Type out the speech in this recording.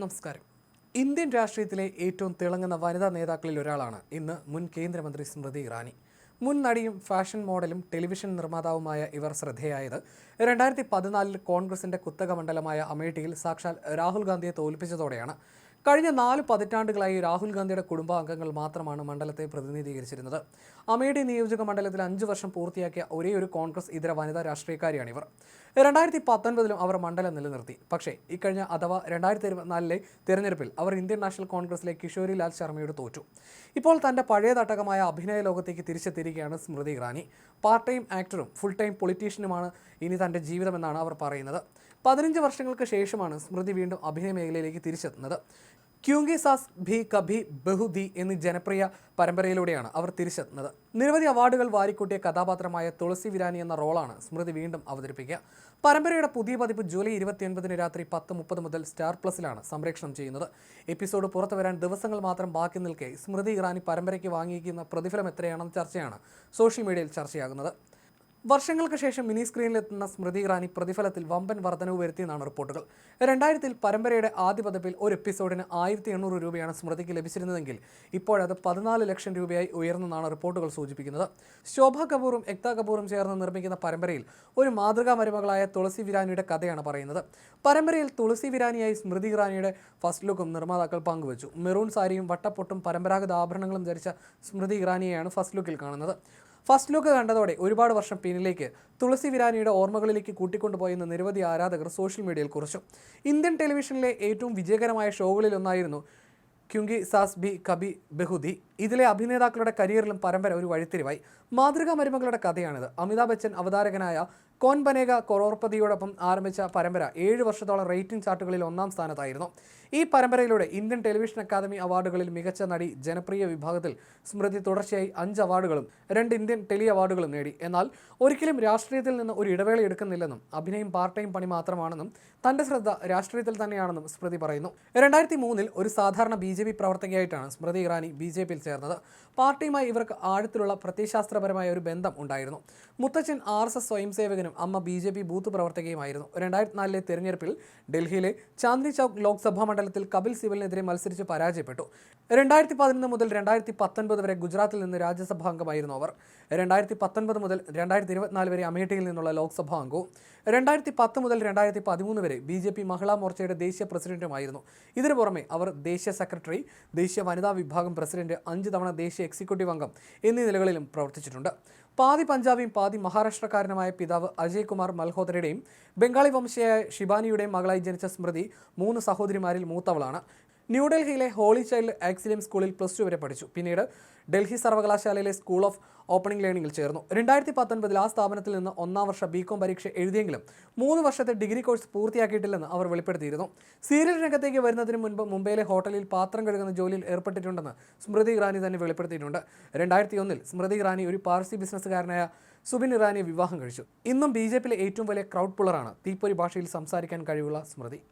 നമസ്കാരം. ഇന്ത്യൻ രാഷ്ട്രീയത്തിലെ ഏറ്റവും തിളങ്ങുന്ന വനിതാ നേതാക്കളിൽ ഒരാളാണ് ഇന്ന് മുൻ കേന്ദ്രമന്ത്രി സ്മൃതി ഇറാനി. മുൻ നടിയും ഫാഷൻ മോഡലും ടെലിവിഷൻ നിർമ്മാതാവുമായ ഇവർ ശ്രദ്ധേയായത് രണ്ടായിരത്തി പതിനാലിൽ കോൺഗ്രസിന്റെ കുത്തക മണ്ഡലമായ അമേഠിയിൽ സാക്ഷാൽ രാഹുൽ ഗാന്ധിയെ തോൽപ്പിച്ചതോടെയാണ്. കഴിഞ്ഞ നാല് പതിറ്റാണ്ടുകളായി രാഹുൽ ഗാന്ധിയുടെ കുടുംബാംഗങ്ങൾ മാത്രമാണ് മണ്ഡലത്തെ പ്രതിനിധീകരിച്ചിരുന്നത്. അമേഠി നിയോജക മണ്ഡലത്തിൽ അഞ്ചു വർഷം പൂർത്തിയാക്കിയ ഒരേ ഒരു കോൺഗ്രസ് ഇതര വനിതാ രാഷ്ട്രീയക്കാരിയാണിവർ. രണ്ടായിരത്തി പത്തൊൻപതിലും അവർ മണ്ഡലം നിലനിർത്തി. പക്ഷേ ഇക്കഴിഞ്ഞ അഥവാ രണ്ടായിരത്തി ഇരുപത്തിനാലിലെ തിരഞ്ഞെടുപ്പിൽ അവർ ഇന്ത്യൻ നാഷണൽ കോൺഗ്രസിലെ കിഷോരി ലാൽ ശർമ്മയോട് തോറ്റു. ഇപ്പോൾ തന്റെ പഴയ തട്ടകമായ അഭിനയ ലോകത്തേക്ക് തിരിച്ചെത്തിയിരിക്കുകയാണ് സ്മൃതി ഇറാനി. പാർട്ട് ടൈം ആക്ടറും ഫുൾ ടൈം പൊളിറ്റീഷ്യനുമാണ് ഇനി തന്റെ ജീവിതമെന്നാണ് അവർ പറയുന്നത്. പതിനഞ്ച് വർഷങ്ങൾക്ക് ശേഷമാണ് സ്മൃതി വീണ്ടും അഭിനയ മേഖലയിലേക്ക് തിരിച്ചെത്തുന്നത്. ക്യൂങ്കി സാസ് ഭി കഭി ബഹു ബഹുദി എന്നീ ജനപ്രിയ പരമ്പരയിലൂടെയാണ് അവർ തിരിച്ചെത്തുന്നത്. നിരവധി അവാർഡുകൾ വാരിക്കൂട്ടിയ കഥാപാത്രമായ തുളസി വിരാനി എന്ന റോളാണ് സ്മൃതി വീണ്ടും അവതരിപ്പിക്കുക. പരമ്പരയുടെ പുതിയ പതിപ്പ് ജൂലൈ ഇരുപത്തിയൊൻപതിന് രാത്രി പത്ത് മുപ്പത് മുതൽ സ്റ്റാർ പ്ലസിലാണ് സംപ്രേഷണം ചെയ്യുന്നത്. എപ്പിസോഡ് പുറത്തു വരാൻ ദിവസങ്ങൾ മാത്രം ബാക്കി നിൽക്കെ സ്മൃതി ഇറാനി പരമ്പരയ്ക്ക് വാങ്ങിയിരിക്കുന്ന പ്രതിഫലം എത്രയാണെന്ന ചർച്ചയാണ് സോഷ്യൽ മീഡിയയിൽ ചർച്ചയാകുന്നത്. വർഷങ്ങൾക്ക് ശേഷം മിനി സ്ക്രീനിലെത്തുന്ന സ്മൃതി ഇറാനി പ്രതിഫലത്തിൽ വമ്പൻ വർധനവ് വരുത്തിയെന്നാണ് റിപ്പോർട്ടുകൾ. രണ്ടായിരത്തിൽ പരമ്പരയുടെ ആദ്യ പതിപ്പിൽ ഒരു എപ്പിസോഡിന് ആയിരത്തി എണ്ണൂറ് രൂപയാണ് സ്മൃതിക്ക് ലഭിച്ചിരുന്നതെങ്കിൽ ഇപ്പോഴത് പതിനാല് ലക്ഷം രൂപയായി ഉയർന്നെന്നാണ് റിപ്പോർട്ടുകൾ സൂചിപ്പിക്കുന്നത്. ശോഭ കപൂറും എക്താ കപൂറും ചേർന്ന് നിർമ്മിക്കുന്ന പരമ്പരയിൽ ഒരു മാതൃകാ മരുമകളായ തുളസി വിരാനിയുടെ കഥയാണ് പറയുന്നത്. പരമ്പരയിൽ തുളസി വിരാനിയായി സ്മൃതി ഇറാനിയുടെ ഫസ്റ്റ് ലുക്കും നിർമ്മാതാക്കൾ പങ്കുവച്ചു. മെറൂൺ സാരിയും വട്ടപ്പൊട്ടും പരമ്പരാഗത ആഭരണങ്ങളും ധരിച്ച സ്മൃതി ഇറാനിയെയാണ് ഫസ്റ്റ് ലുക്കിൽ കാണുന്നത്. ഫസ്റ്റ് ലുക്ക് കണ്ടതോടെ ഒരുപാട് വർഷം പിന്നിലേക്ക് തുളസി വിരാനിയുടെ ഓർമ്മകളിലേക്ക് കൂട്ടിക്കൊണ്ടുപോയെന്ന് നിരവധി ആരാധകർ സോഷ്യൽ മീഡിയയിൽ കുറിച്ചു. ഇന്ത്യൻ ടെലിവിഷനിലെ ഏറ്റവും വിജയകരമായ ഷോകളിലൊന്നായിരുന്നു ക്യുങ്കി സാസ് ബി കബി ബഹുദി. ഇതിലെ അഭിനേതാക്കളുടെ കരിയറിലും പരമ്പര ഒരു വഴിത്തിരിവായി. മാതൃകാ മരുമകളുടെ കഥയാണിത്. അമിതാഭ് ബച്ചൻ അവതാരകനായ കോൻ ബനേഗ കൊറോർപതിയോടൊപ്പം ആരംഭിച്ച പരമ്പര ഏഴ് വർഷത്തോളം റേറ്റിംഗ് ചാർട്ടുകളിൽ ഒന്നാം സ്ഥാനത്തായിരുന്നു. ഈ പരമ്പരയിലൂടെ ഇന്ത്യൻ ടെലിവിഷൻ അക്കാദമി അവാർഡുകളിൽ മികച്ച നടി ജനപ്രിയ വിഭാഗത്തിൽ സ്മൃതി തുടർച്ചയായി അഞ്ച് അവാർഡുകളും രണ്ട് ഇന്ത്യൻ ടെലി അവാർഡുകളും നേടി. എന്നാൽ ഒരിക്കലും രാഷ്ട്രീയത്തിൽ നിന്ന് ഒരു ഇടവേള എടുക്കുന്നില്ലെന്നും അഭിനയം പാർട്ട് ടൈം പണി മാത്രമാണെന്നും തന്റെ ശ്രദ്ധ രാഷ്ട്രീയത്തിൽ തന്നെയാണെന്നും സ്മൃതി പറയുന്നു. രണ്ടായിരത്തി മൂന്നിൽ ഒരു സാധാരണ ബി പ്രവർത്തകയായിട്ടാണ് സ്മൃതി ഇറാനി ബി ജെ പിയിൽ ചേർന്നത്. പാർട്ടിയുമായി ഇവർക്ക് ആഴത്തിലുള്ള പ്രത്യയശാസ്ത്രപരമായ ഒരു ബന്ധം ഉണ്ടായിരുന്നു. മുത്തച്ഛൻ ആർ എസ് എസ് സ്വയംസേവകനും അമ്മ ബി ജെ പി ബൂത്ത് പ്രവർത്തകയുമായിരുന്നു. രണ്ടായിരത്തി നാലിലെ തെരഞ്ഞെടുപ്പിൽ ഡൽഹിയിലെ ചാന്ദി ചൌക്ക് ലോക്സഭാ മണ്ഡലത്തിൽ കപിൽ സിബലിനെതിരെ മത്സരിച്ച് പരാജയപ്പെട്ടു. രണ്ടായിരത്തി പതിനൊന്ന് മുതൽ രണ്ടായിരത്തി പത്തൊൻപത് വരെ ഗുജറാത്തിൽ നിന്ന് രാജ്യസഭാ അംഗമായിരുന്നു അവർ. രണ്ടായിരത്തി പത്തൊൻപത് മുതൽ രണ്ടായിരത്തി ഇരുപത്തിനാല് വരെ അമേഠിയിൽ നിന്നുള്ള ലോക്സഭാ അംഗവും രണ്ടായിരത്തി പത്ത് മുതൽ രണ്ടായിരത്തി പതിമൂന്ന് വരെ ബി ജെ പി മഹിളാ മോർച്ചയുടെ ദേശീയ പ്രസിഡന്റുമായിരുന്നു. ഇതിനു പുറമെ അവർ ദേശീയ സെക്രട്ടറി ദേശീയ വനിതാ വിഭാഗം പ്രസിഡന്റ് അഞ്ച് തവണ ദേശീയ എക്സിക്യൂട്ടീവ് അംഗം എന്നീ നിലകളിലും പ്രവർത്തിച്ചിട്ടുണ്ട്. പാതി പഞ്ചാബിയും പാതി മഹാരാഷ്ട്രക്കാരനുമായ പിതാവ് അജയ് കുമാർ മൽഹോത്രയുടെയും ബംഗാളി വംശയായ ഷിബാനിയുടെയും മകളായി ജനിച്ച സ്മൃതി മൂന്ന് സഹോദരിമാരിൽ മൂത്തവളാണ്. ന്യൂഡൽഹിയിലെ ഹോളി ചൈൽഡ് ആക്സിലിയം സ്കൂളിൽ പ്ലസ് ടു വരെ പഠിച്ചു. പിന്നീട് ഡൽഹി സർവകലാശാലയിലെ സ്കൂൾ ഓഫ് ഓപ്പണിംഗ് ലേണിംഗിൽ ചേർന്നു. രണ്ടായിരത്തി പത്തൊൻപതിൽ ആ സ്ഥാപനത്തിൽ നിന്ന് ഒന്നാം വർഷ ബി കോം പരീക്ഷ എഴുതിയെങ്കിലും മൂന്ന് വർഷത്തെ ഡിഗ്രി കോഴ്സ് പൂർത്തിയാക്കിയിട്ടില്ലെന്ന് അവർ വെളിപ്പെടുത്തിയിരുന്നു. സീരിയൽ രംഗത്തേക്ക് വരുന്നതിന് മുൻപ് മുംബൈയിലെ ഹോട്ടലിൽ പാത്രം കഴുകുന്ന ജോലിയിൽ ഏർപ്പെട്ടിട്ടുണ്ടെന്ന് സ്മൃതി ഇറാനി തന്നെ വെളിപ്പെടുത്തിയിട്ടുണ്ട്. രണ്ടായിരത്തി ഒന്നിൽ സ്മൃതി ഇറാനി ഒരു പാർസി ബിസിനസ്സുകാരനായ സുബിൻ ഇറാനിയെ വിവാഹം കഴിച്ചു. ഇന്നും ബി ജെ പിയിലെ ഏറ്റവും വലിയ ക്രൗഡ് പുള്ളറാണ് തീപ്പൊരി ഭാഷയിൽ സംസാരിക്കാൻ കഴിവുള്ള സ്മൃതി.